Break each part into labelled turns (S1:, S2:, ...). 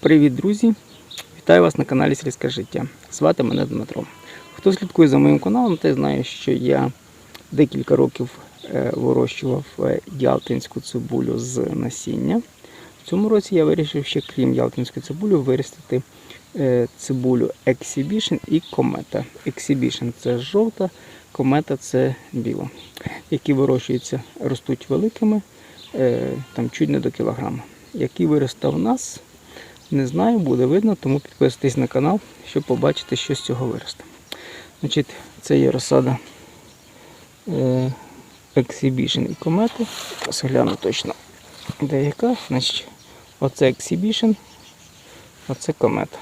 S1: Привіт, друзі! Вітаю вас на каналі Сільське життя. Звати мене Дмитро. Хто слідкує за моїм каналом, той знає, що я декілька років е, вирощував е, ялтинську цибулю з насіння. В цьому році я вирішив ще, крім ялтинської цибулі, виростити е, цибулю Exhibition і комета. Exhibition це жовта, комета це біла, які вирощуються, ростуть великими, там чуть не до кілограма. Який виросте в нас, не знаю, буде видно, тому підписуйтесь на канал, щоб побачити, що з цього виросте. Значить, це є розсада е, Exhibition і комети. Ось гляну точно, де яка. Значить, оце Exhibition, оце комета.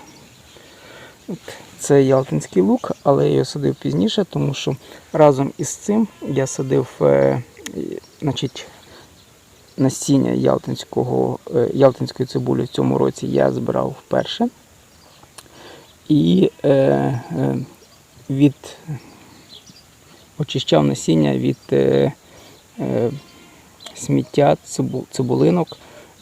S1: От, це Ялтинський лук, але я його садив пізніше, тому що разом із цим я садив е, значить, насіння ялтинського, е, ялтинської цибулі в цьому році я збирав вперше. І е, е, від очищав насіння від е, е, сміття цибу, цибулинок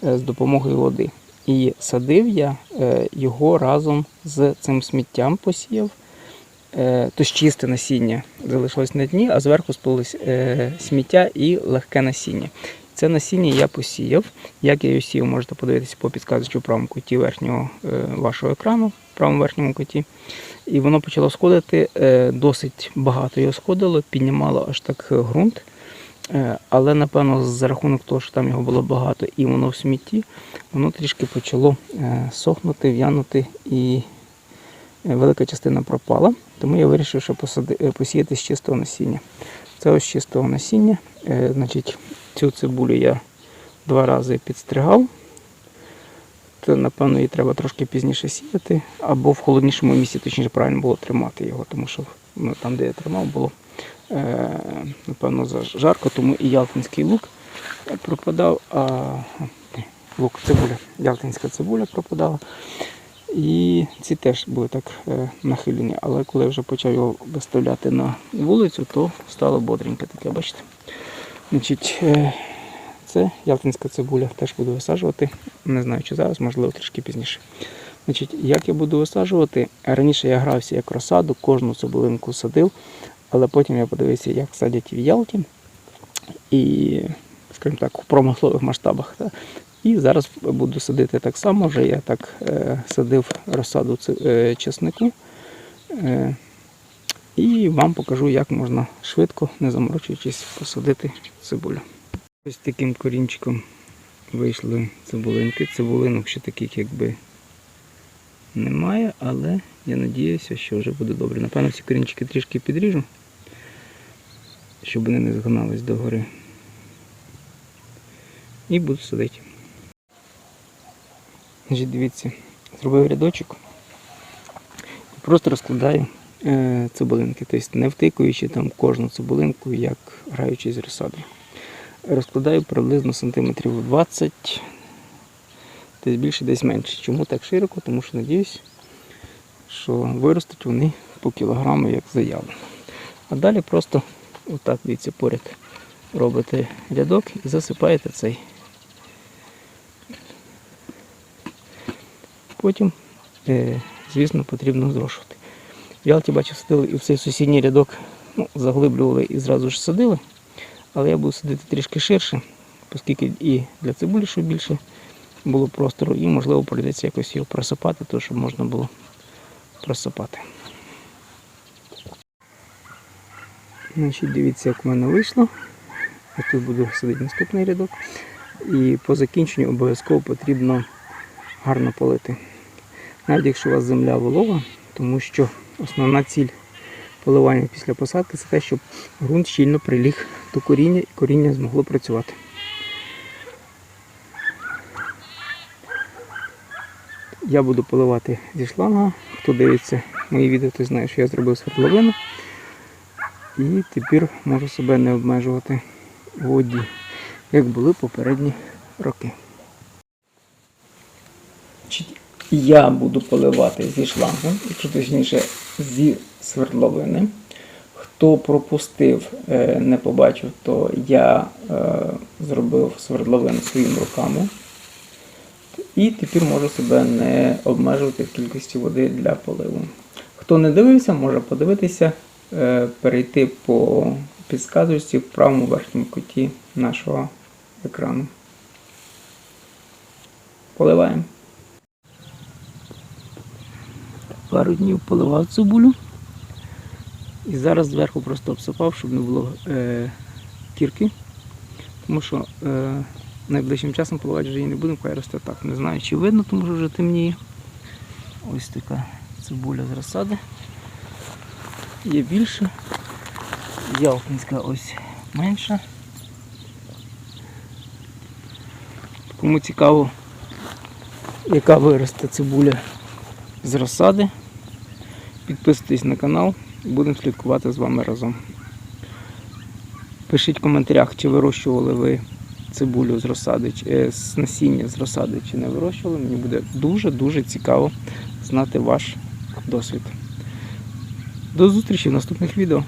S1: е, з допомогою води. І садив я е, його разом з цим сміттям посіяв. Е, Тож чисте насіння залишилось на дні, а зверху спалось е, сміття і легке насіння. Це насіння я посіяв. Як я його сіяв, можете подивитися по підказочці в правому куті верхнього е, вашого екрану, в правому верхньому куті. І воно почало сходити, е, досить багато його сходило, піднімало аж так е, ґрунт. Але напевно за рахунок того, що там його було багато і воно в смітті, воно трішки почало сохнути, в'янути і велика частина пропала. Тому я вирішив, що посіяти з чистого насіння. Це ось чистого насіння. Значить, цю цибулю я два рази підстригав. То, напевно, її треба трошки пізніше сіяти, або в холоднішому місці, точніше, правильно було тримати його, тому що ну, там, де я тримав, було е, напевно жарко, тому і ялтинський лук пропадав, а лук цибуля, ялтинська цибуля пропадала. І ці теж були так е, нахилені. Але коли я вже почав його виставляти на вулицю, то стало бодреньке таке, бачите. Значить, е, це ялтинська цибуля теж буду висаджувати. Не знаю, чи зараз, можливо, трішки пізніше. Значить, як я буду висаджувати? Раніше я грався як розсаду, кожну цибулинку садив, але потім я подивився, як садять в Ялті. І, скажімо так, у промислових масштабах. Та. І зараз буду садити так само. Вже я так е, садив розсаду е, чеснику. Е, і вам покажу, як можна швидко, не заморочуючись, посадити цибулю. Ось таким корінчиком вийшли цибулинки. Цибулинок ще таких якби немає, але я надіюся, що вже буде добре. Напевно, ці корінчики трішки підріжу, щоб вони не згинались догори. І буду садити. Дивіться, зробив рядочок і просто розкладаю цибулинки, тобто не втикуючи там кожну цибулинку, як граючи з розсадою. Розкладаю приблизно сантиметрів 20, десь більше, десь менше. Чому так широко? Тому що надіюсь, що виростуть вони по кілограму, як заявлено. А далі просто отак, дивіться, поряд робите рядок і засипаєте цей. Потім, е, звісно, потрібно зрошувати. В Ялті бачив, садили і в цей сусідній рядок ну, заглиблювали і зразу ж садили. Але я буду садити трішки ширше, оскільки і для цибулі, щоб більше було простору, і можливо прийдеться якось його просипати, то щоб можна було просипати. Значить, дивіться, як в мене вийшло. Я тут буду садити наступний рядок. І по закінченню обов'язково потрібно гарно полити. Навіть якщо у вас земля волога, тому що основна ціль поливання після посадки це те, щоб ґрунт щільно приліг до коріння і коріння змогло працювати. Я буду поливати зі шланга. Хто дивиться мої відео, той знає, що я зробив свердловину. І тепер можу себе не обмежувати у воді, як були попередні роки. Я буду поливати зі шлангу, якщо точніше зі свердловини. Хто пропустив, е, не побачив, то я е, зробив свердловину своїми руками. І тепер можу себе не обмежувати в кількості води для поливу. Хто не дивився, може подивитися, е, перейти по підсказочці в правому верхньому куті нашого екрану. Поливаємо. Пару днів поливав цибулю. І зараз зверху просто обсипав, щоб не було е, кірки. Тому що е, найближчим часом поливати вже її не будемо, хай росте так. Не знаю, чи видно, тому що вже темніє. Ось така цибуля з розсади. Є більше. Ялтинська ось менша. Кому цікаво, яка виросте цибуля з розсади, підписуйтесь на канал і будемо слідкувати з вами разом. Пишіть в коментарях, чи вирощували ви цибулю з розсади, е, з насіння з розсади, чи не вирощували. Мені буде дуже-дуже цікаво знати ваш досвід. До зустрічі в наступних відео.